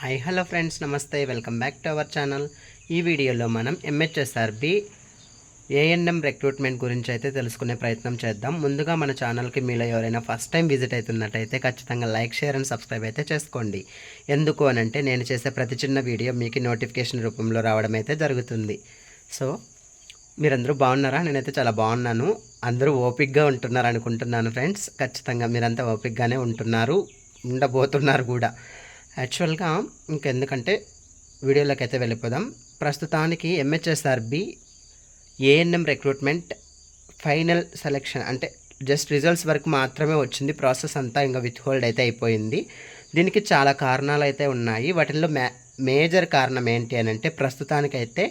Hi hello friends నమస్తే welcome back to our channel. ఈ వీడియోలో మనం ఎంహెచ్ఎస్ఆర్బి ఏఎన్ఎం రిక్రూట్మెంట్ గురించి అయితే తెలుసుకునే ప్రయత్నం చేద్దాం. ముందుగా మన ఛానల్కి మీలో ఎవరైనా ఫస్ట్ టైం విజిట్ అవుతున్నట్టయితే ఖచ్చితంగా లైక్ షేర్ అండ్ సబ్స్క్రైబ్ అయితే చేసుకోండి. ఎందుకు అనంటే నేను చేసే ప్రతి చిన్న వీడియో మీకు నోటిఫికేషన్ రూపంలో రావడం అయితే జరుగుతుంది. సో మీరందరూ బాగున్నారా? నేనైతే చాలా బాగున్నాను. అందరూ ఓపిక్గా ఉంటున్నారు అనుకుంటున్నాను ఫ్రెండ్స్ ఖచ్చితంగా మీరంతా ఓపిక్గానే ఉంటున్నారు ఉండబోతున్నారు కూడా. యాక్చువల్గా ఇంకెందుకంటే వీడియోలోకి అయితే వెళ్ళిపోదాం. ప్రస్తుతానికి MHSRB ANM recruitment final selection అంటే జస్ట్ రిజల్ట్స్ వరకు మాత్రమే వచ్చింది. ప్రాసెస్ అంతా ఇంకా విత్ హోల్డ్ అయితే అయిపోయింది. దీనికి చాలా కారణాలు అయితే ఉన్నాయి. వాటిల్లో మే మేజర్ కారణం ఏంటి అని అంటే ప్రస్తుతానికైతే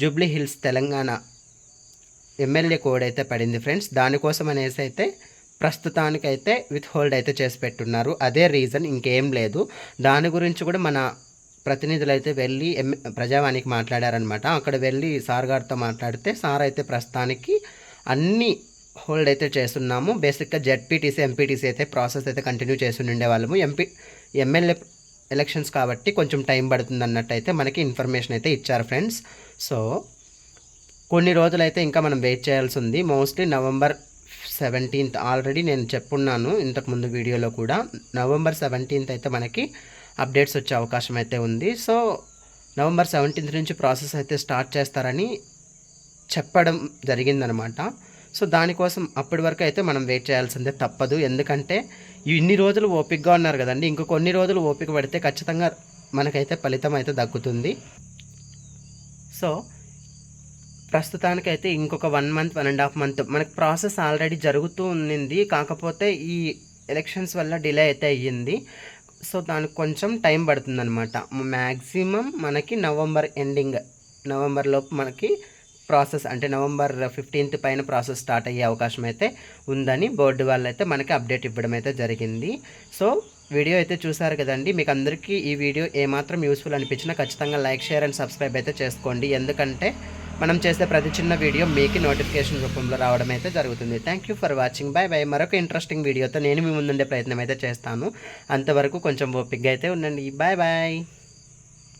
జూబ్లీ హిల్స్ తెలంగాణ ఎమ్మెల్యే కోడ్ అయితే పడింది ఫ్రెండ్స్ దానికోసం అనేసి అయితే ప్రస్తుతానికైతే విత్ హోల్డ్ అయితే చేసి పెట్టున్నారు. అదే రీజన్ ఇంకేం లేదు. దాని గురించి కూడా మన ప్రతినిధులు అయితే వెళ్ళి ఎమ్ ప్రజావాణికి మాట్లాడారనమాట అక్కడ వెళ్ళి సార్ గారితో మాట్లాడితే సార్ అయితే ప్రస్తుతానికి అన్ని హోల్డ్ అయితే చేస్తున్నాము. బేసిక్గా జెడ్పీటీసీ ఎంపీటీసీ అయితే ప్రాసెస్ అయితే కంటిన్యూ చేసి ఉండే వాళ్ళము ఎంపీ ఎమ్మెల్యే ఎలక్షన్స్ కాబట్టి కొంచెం టైం పడుతుంది అన్నట్టు అయితే మనకి ఇన్ఫర్మేషన్ అయితే ఇచ్చారు ఫ్రెండ్స్ సో కొన్ని రోజులైతే ఇంకా మనం వెయిట్ చేయాల్సి ఉంది. Mostly November seventeenth. ఆల్రెడీ నేను చెప్పున్నాను ఇంతకుముందు వీడియోలో కూడా. నవంబర్ సెవెంటీన్త్ అయితే మనకి అప్డేట్స్ వచ్చే అవకాశం అయితే ఉంది. సో నవంబర్ సెవెంటీన్త్ నుంచి ప్రాసెస్ అయితే స్టార్ట్ చేస్తారని చెప్పడం జరిగిందనమాట. సో దానికోసం అప్పటి వరకు అయితే మనం వెయిట్ చేయాల్సిందే తప్పదు. ఎందుకంటే ఇన్ని రోజులు ఓపికగా ఉన్నారు కదండి. ఇంకో కొన్ని రోజులు ఓపిక పడితే ఖచ్చితంగా మనకైతే ఫలితం అయితే దక్కుతుంది. సో ప్రస్తుతానికైతే ఇంకొక one month one and half month మనకి ప్రాసెస్ ఆల్రెడీ జరుగుతూ ఉంది కాకపోతే ఈ ఎలక్షన్స్ వల్ల డిలే అయితే అయ్యింది. సో దానికి కొంచెం టైం పడుతుందన్నమాట. మ్యాక్సిమం మనకి నవంబర్ ఎండింగ్ నవంబర్లోపు మనకి ప్రాసెస్ అంటే నవంబర్ ఫిఫ్టీన్త్ పైన ప్రాసెస్ స్టార్ట్ అయ్యే అవకాశం అయితే ఉందని బోర్డు వాళ్ళు అయితే మనకి అప్డేట్ ఇవ్వడం అయితే జరిగింది. సో వీడియో అయితే చూసారు కదండి. మీకు అందరికీ ఈ వీడియో ఏమాత్రం యూస్ఫుల్ అనిపించినా ఖచ్చితంగా లైక్ షేర్ అండ్ సబ్స్క్రైబ్ అయితే చేసుకోండి. ఎందుకంటే మనం చేసే ప్రతి చిన్న వీడియో మీకు నోటిఫికేషన్ రూపంలో రావడం అయితే జరుగుతుంది. Thank you for watching bye bye మరొక ఇంట్రెస్టింగ్ వీడియోతో నేను మీ ముందుండే ప్రయత్నం అయితే చేస్తాను. అంతవరకు కొంచెం ఓపిక్గా అయితే ఉండండి. Bye bye